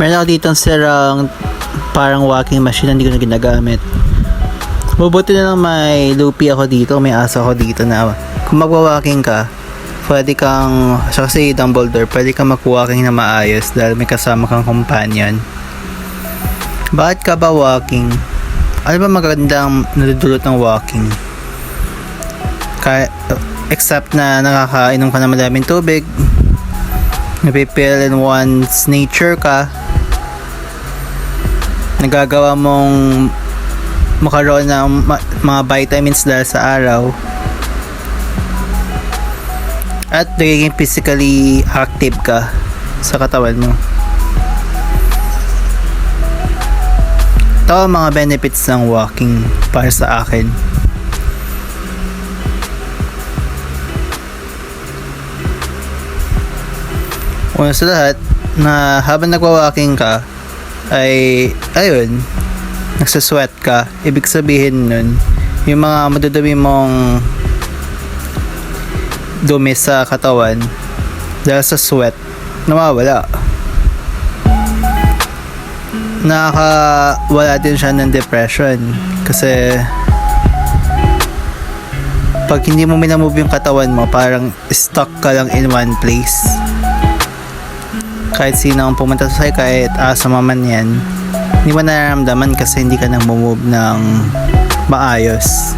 Meron ako dito sirang parang walking machine na hindi ko na ginagamit. Mabuti na lang may lupi ako dito, may aso ako dito na kung magwa-walking ka, pwede kang, siya kasi Dumbledore, pwede kang mag-walking na maayos dahil may kasama kang companion. Bakit ka ba walking? Ano ba magandang nadudulot ng walking? Kaya, except na nakakainom ka ng madaming tubig, napipil in one's nature ka, nagagawa mong makaroon ng ma- mga vitamins dahil sa araw, at nagiging physically active ka sa katawan mo. Ito ang mga benefits ng walking para sa akin. Una sa lahat, na habang nagwa-walking ka, ay, ayun, nagsasweat ka. Ibig sabihin nun, yung mga madudumi mong dumi sa katawan dahil sa sweat, nawawala. Nakakawala din siya ng depression kasi pag hindi mo minamove yung katawan mo, parang stuck ka lang in one place. Kahit sino ang pumunta sa sa'yo, kahit asama man yan, hindi mo nararamdaman kasi hindi ka nang move ng maayos.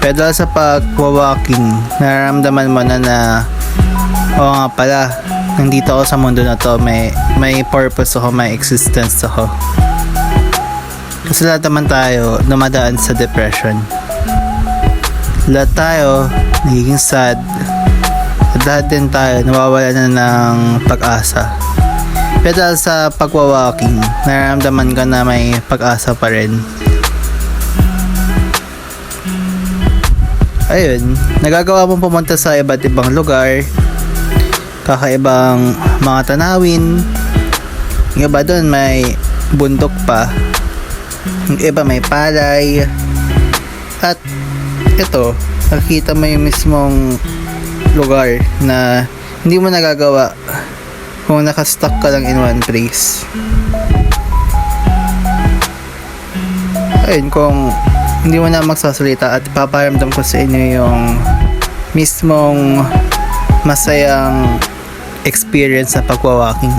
Pero dahil sa pag-walking, nararamdaman mo na na oo nga pala, nandito ako sa mundo na to, may, may purpose ako, may existence ako. Kasi lahat naman tayo dumadaan sa depression. Lahat tayo nagiging sad. At lahat din tayo nawawala na ng pag-asa. Pero dahil sa pagwa-walking, nararamdaman ka na may pag-asa pa rin. Ayun, nagagawa mong pumunta sa iba't ibang lugar, kakaibang mga tanawin. Yung iba doon may bundok pa. Yung iba may palay. At ito, nakikita mo yung mismong lugar na hindi mo nagagawa kung nakastuck ka lang in one place. Ayun, kung hindi mo na magsasalita at paparamdam ko sa inyo yung mismong masayang experience sa pagwa-walking.